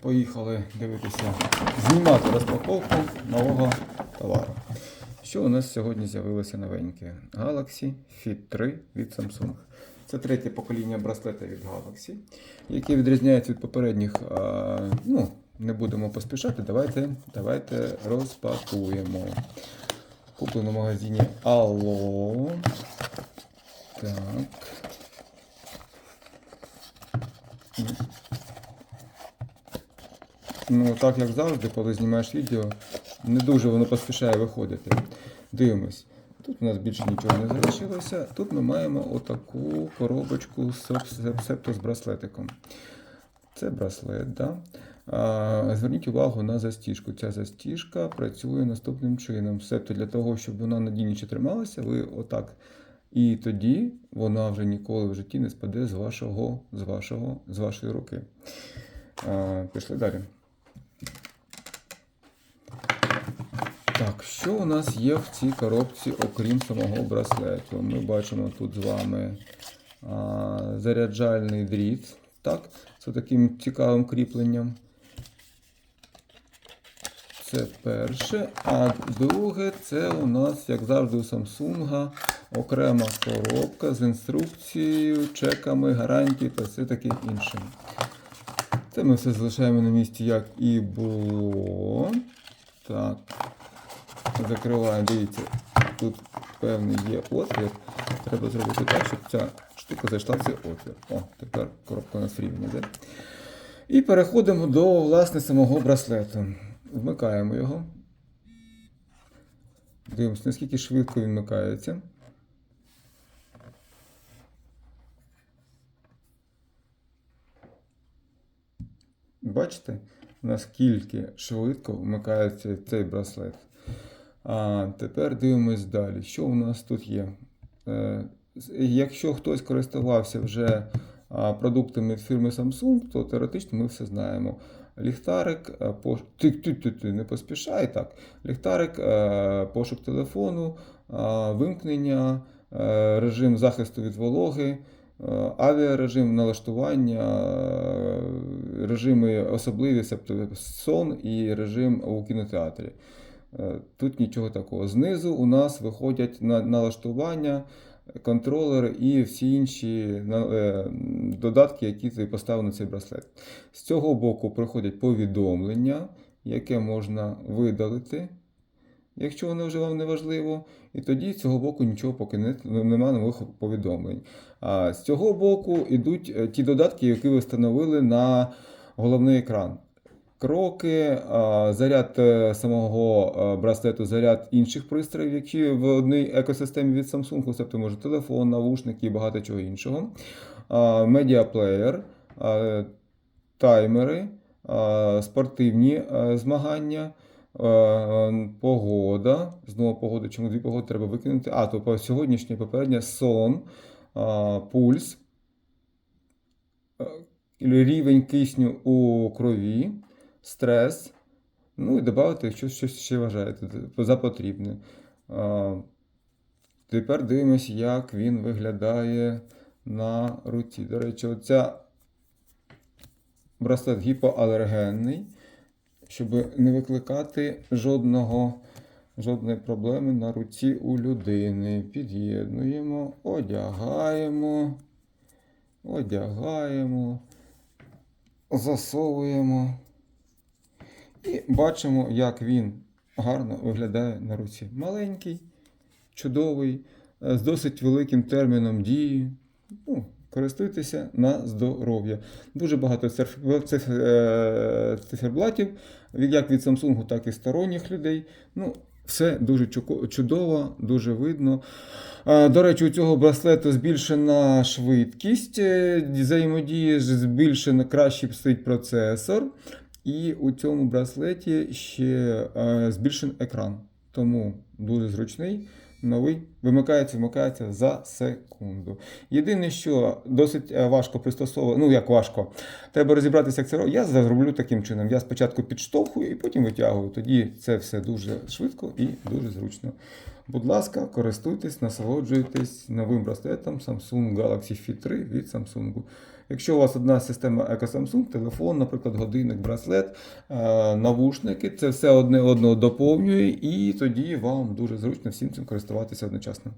Поїхали дивитися, знімати розпаковку нового товару. Що у нас сьогодні з'явилося новеньке? Galaxy Fit 3 від Samsung. Це третє покоління браслета від Galaxy, яке відрізняється від попередніх. Ну, не будемо поспішати. Давайте, давайте розпакуємо. Куплено в магазині Allo. Так. Ну, так як завжди, коли знімаєш відео, не дуже воно поспішає виходити. Дивимось. Тут у нас більше нічого не залишилося. Тут ми маємо отаку коробочку септо з браслетиком. Це браслет, да? А, зверніть увагу на застіжку. Ця застіжка працює наступним чином. Себто для того, щоб вона надійніше трималася, ви отак. І тоді вона вже ніколи в житті не спаде з вашого, з вашого, з вашої руки. А, пішли далі. Так, що у нас є в цій коробці, окрім самого браслету? Ми бачимо тут з вами а, заряджальний дріт. Так, з таким цікавим кріпленням. Це перше. А друге, це у нас, як завжди, у Samsung, окрема коробка з інструкцією, чеками, гарантією та все таке інше. Це ми все залишаємо на місці, як і було. Так. Закриваємо, дивіться, тут певний є отвір. Треба зробити так, щоб ця штука зайшла в цей отвір. О, тепер коробка рівня. Де? І переходимо до власне самого браслету. Вмикаємо його. Дивимося, наскільки швидко він вмикається. Бачите, наскільки швидко вмикається цей браслет. А тепер дивимось далі. Що у нас тут є? Е, Якщо хтось користувався вже продуктами фірми Samsung, то теоретично ми все знаємо. Ліхтарик, е, пош... ти, ти, ти, ти, не поспішай так. Ліхтарик, е, пошук телефону, вимкнення, режим захисту від вологи, авіарежим налаштування, режими особливі, тобто сон і режим у кінотеатрі. Е, Тут нічого такого. Знизу у нас виходять на налаштування, контролери і всі інші е, додатки, які ти поставив на цей браслет. З цього боку приходять повідомлення, яке можна видалити, якщо воно вже вам не важливо. І тоді з цього боку нічого поки не, немає нових повідомлень. А з цього боку йдуть е, ті додатки, які ви встановили на головний екран кроки, заряд е, самого е, браслету, заряд інших пристроїв, які в одній екосистемі від Samsung, тобто може телефон, навушники і багато чого іншого. Медіаплеєр, таймери, спортивні змагання. е, Погода. Знову погода. Чому дві погоди треба викинути? А, то сьогоднішнє попереднє сон, пульс, рівень кисню у крові, стрес. Ну і додати, якщо щось ще вважаєте за потрібне. Тепер дивимося, як він виглядає на руці. До речі, оця браслет гіпоалергенний, щоб не викликати жодного, жодної проблеми на руці у людини. Під'єднуємо, одягаємо, одягаємо, засовуємо. І бачимо, як він гарно виглядає на руці. Маленький, чудовий, е, з досить великим терміном дії. Ну, користуйтеся на здоров'я. Дуже багато цифр- е, циферблатів, як від Samsung, так і сторонніх людей. Ну, все дуже чудово, дуже видно. Е, До речі, у цього браслету збільшена швидкість е, взаємодії, збільшено кращий стоїть процесор. І у цьому браслеті ще е, збільшений екран. Тому дуже зручний, новий, вимикається, вмикається за секунду. Єдине, що досить е, важко пристосовувати, ну як важко, треба розібратися, як це робити. Я зроблю таким чином. Я спочатку підштовхую і потім витягую. Тоді це все дуже швидко і дуже зручно. Будь ласка, користуйтесь, насолоджуйтесь новим браслетом Samsung Galaxy Fit 3 від Samsung. Якщо у вас одна система Еко Samsung, телефон, наприклад, годинник, браслет, е, навушники, це все одне одного доповнює, і тоді вам дуже зручно всім цим користуватися одночасно.